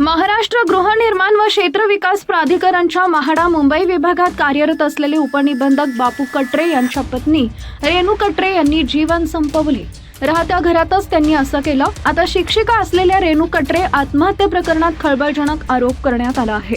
महाराष्ट्र गृहनिर्माण व क्षेत्र विकास प्राधिकरणच्या म्हाडा मुंबई विभागात कार्यरत असलेले उपनिबंधक बापू कटरे यांच्या पत्नी रेणू कटरे यांनी जीवन संपवले. राहत्या घरातच त्यांनी असं केलं. आता शिक्षिका असलेल्या रेणू कटरे आत्महत्या प्रकरणात खळबळजनक आरोप करण्यात आला आहे.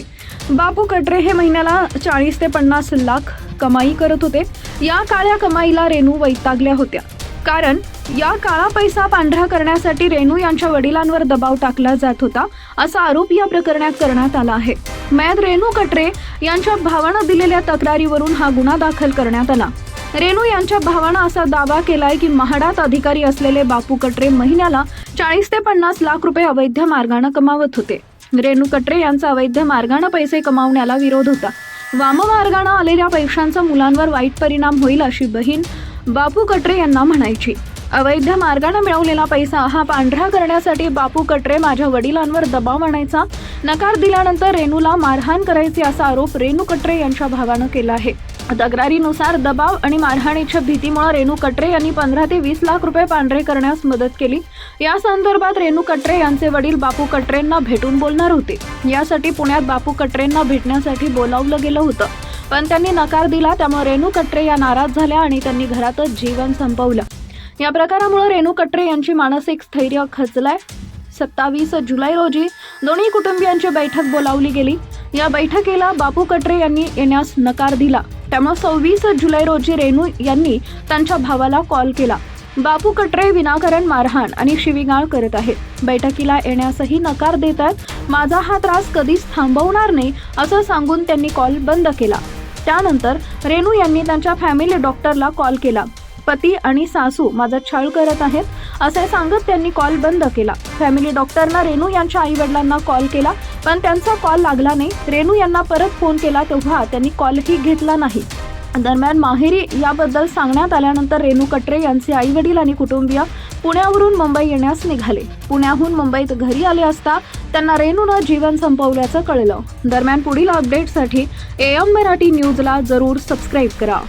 बापू कटरे हे महिन्याला चाळीस ते पन्नास लाख कमाई करत होते. या काळ्या कमाईला रेणू वैतागल्या होत्या. कारण या काळा पैसा पांढरा करण्यासाठी रेणू यांच्या वडिलांवर दबाव टाकला जात होता असा आरोप या प्रकरणात करण्यात आला आहे. मयात रेणू कटरे यांच्या भावानं दिलेल्या तक्रारीवरून हा गुन्हा दाखल करण्यात आला. रेणू यांच्या भावानं असा दावा केलाय की महाडात अधिकारी असलेले बापू कटरे महिन्याला चाळीस ते पन्नास लाख रुपये अवैध मार्गानं कमावत होते. रेणू कटरे यांचा अवैध मार्गानं पैसे कमावण्याला विरोध होता. वाममार्गानं आलेल्या पैशांचा मुलांवर वाईट परिणाम होईल अशी बहीण बापू कटरे यांना म्हणायची. अवैध मार्गाने मिळवलेला पैसा हा पांढरा करण्यासाठी बापू कटरे माझ्या वडिलांवर दबाव आणायचा नकार दिल्यानंतर रेणूला मारहाण करायची असा आरोप रेणू कटरे यांच्या भावानं केला आहे. तक्रारीनुसार दबाव आणि मारहाणीच्या भीतीमुळे रेणू कटरे यांनी पंधरा ते वीस लाख रुपये पांढरे करण्यास मदत केली. या संदर्भात रेणू कटरे यांचे वडील बापू कटरेंना भेटून बोलणार होते. यासाठी पुण्यात बापू कटरेंना भेटण्यासाठी बोलावलं गेलं होतं. पण त्यांनी नकार दिला त्यामुळे रेणू कटरे या नाराज झाल्या आणि त्यांनी घरातच जीवन संपवलं. या प्रकारामुळे रेणू कटरे यांची मानसिक स्थैर्य खचलंय. सत्तावीस जुलै रोजी दोन्ही कुटुंबियांची बैठक बोलावली गेली. या बैठकीला बापू कटरे यांनी येण्यास नकार दिला. त्यामुळे सव्वीस जुलै रोजी रेणू यांनी त्यांच्या भावाला कॉल केला. बापू कटरे विनाकारण मारहाण आणि शिवीगाळ करत आहेत. बैठकीला येण्यासही नकार देतात. माझा हा त्रास कधीच थांबवणार नाही असं सांगून त्यांनी कॉल बंद केला. त्यानंतर रेणू यांनी त्यांच्या फॅमिली डॉक्टरला कॉल केला. पती आणि सासू माझा छळ करत आहेत असे सांगत त्यांनी कॉल बंद केला. फॅमिली डॉक्टरना रेणू यांच्या आई वडिलांना कॉल केला पण त्यांचा कॉल लागला नाही. रेणू यांना परत फोन केला तेव्हा त्यांनी कॉलही घेतला नाही. दरम्यान माहेरी याबद्दल सांगण्यात आल्यानंतर रेणू कटरे यांचे आई वडील आणि कुटुंबीय पुण्यावरून मुंबई येण्यास निघाले. पुण्याहून मुंबईत घरी आले असता त्यांना रेणूनं जीवन संपवल्याचं कळलं. दरम्यान पुढील अपडेटसाठी एएम मराठी न्यूजला जरूर सबस्क्राईब करा.